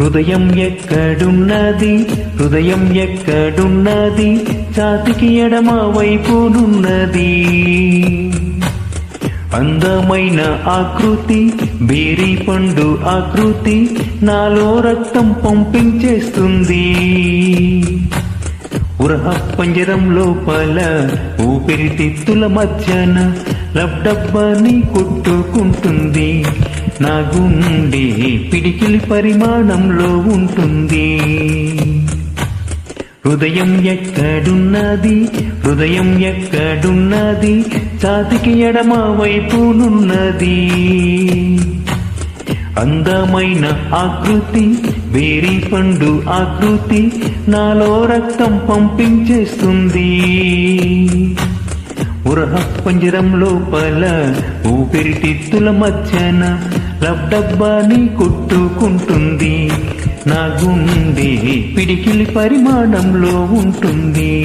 హృదయం ఎక్కడున్నది హృదయం ఎక్కడున్నది? ఛాతికి ఎడమ వైపునున్నది. అందమైన ఆకృతి బేరీ పండు ఆకృతి నాలో రక్తం పంపించేస్తుంది. ఉరహ పంజరం లోపల ఊపిరితిత్తుల మధ్యన లబ్డబ్బని కొట్టుకుంటుంది. నా గుండె పిడికిలి పరిమాణంలో ఉంటుంది. హృదయం ఎక్కడున్నది? హృదయం ఎక్కడున్నది? ఛాతికి ఎడమ వైపునున్నది. అందమైన ఆకృతి వేరి పండు ఆకృతి నాలో రక్తం పంపించేస్తుంది. ఉరహ పంజరం లోపల ఊపిరితిత్తుల మధ్యన లబ్డబ్బాని కొట్టుకుంటుంది. నా గుండె పిడికిలి పరిమాణంలో ఉంటుంది.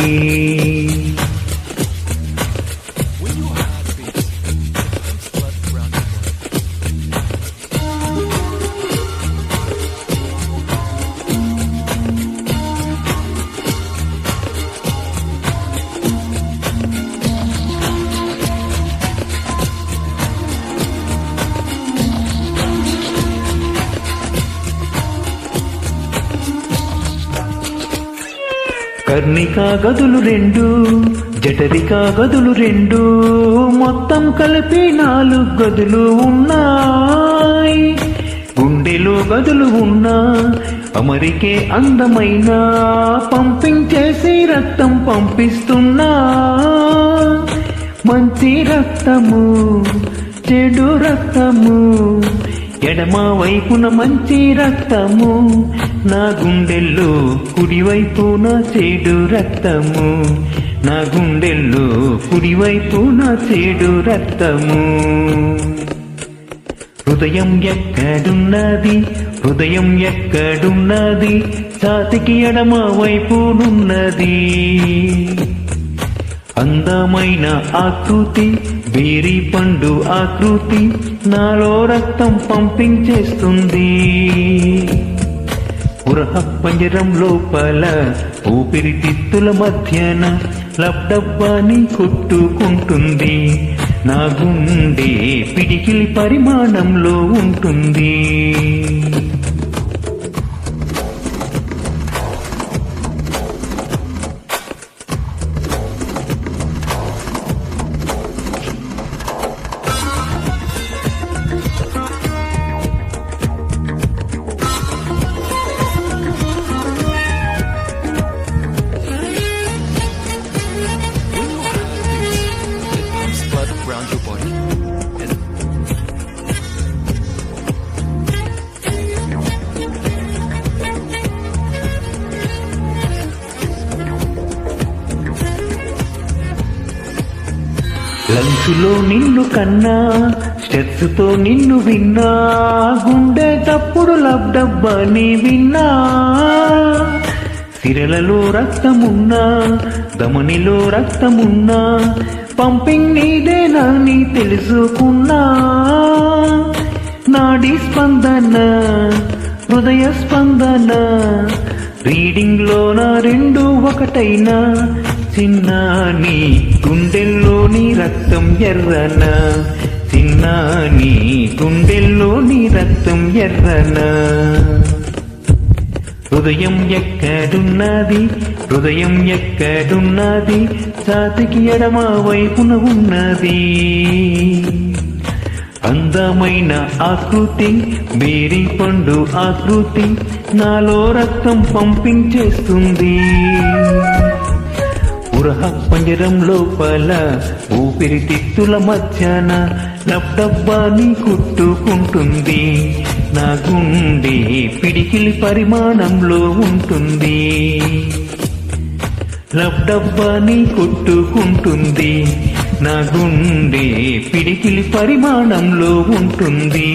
కర్ణికా గదులు రెండు జఠరికా గదులు రెండు మొత్తం కలిపి నాలుగు గదులు ఉన్నాయి. గుండెలో గదులు ఉన్నా అమరికే అందమైన పంపింగ్ చేసి రక్తం పంపిస్తున్నా. మంచి రక్తము చెడు రక్తము ఎడమ వైపున మంచి రక్తము నా గుండెల్లో కుడివైపున చెడు రక్తము. నా గుండెల్లో కుడివైపున చెడు రక్తము. హృదయం ఎక్కడున్నది? హృదయం ఎక్కడున్నది? ఛాతికి ఎడమ వైపునున్నది. అందమైన ఆకృతి బేరీ పండు ఆకృతి నాలో రక్తం పంపించేస్తుంది. పురహ పంజరం లోపల ఊపిరితిత్తుల మధ్యన లబ్డబ్బాని కొట్టుకుంటుంది. నా గుండె పిడికిలి పరిమాణంలో ఉంటుంది. లంచులో నిన్ను కన్నా స్టెప్స్తో నిన్ను విన్నా గుండె తప్పుడు లబ్డబ్బని విన్నా. సిరలలో రక్తమున్నా దమనిలో రక్తమున్నా పంపింగ్ నీదేనా నీ తెలుసుకున్నా. నాడి స్పందన హృదయ స్పందన రీడింగ్ నా రెండు ఒకటైనా చిన్నాని గుండెల్లోని రక్తం ఎర్రన? చిన్నాని గుండెల్లోని రక్తం ఎర్రన? హృదయం ఎక్కడున్నది? హృదయం ఎక్కడున్నది? ఛాతికి ఎడమ వైపున ఉన్నది. అందమైన ఆకృతి బేరీ పండు ఆకృతి నాలో రక్తం పంపించేస్తుంది. పురహ పంజరం లోపల ఊపిరితిత్తుల మధ్యన లబ్డబ్బాని కుట్టుకుంటుంది. నా గుండె పిడికిలి పరిమాణంలో ఉంటుంది. లబ్డబ్బాని కొట్టుకుంటుంది. నా గుండె పిడికిలి పరిమాణంలో ఉంటుంది.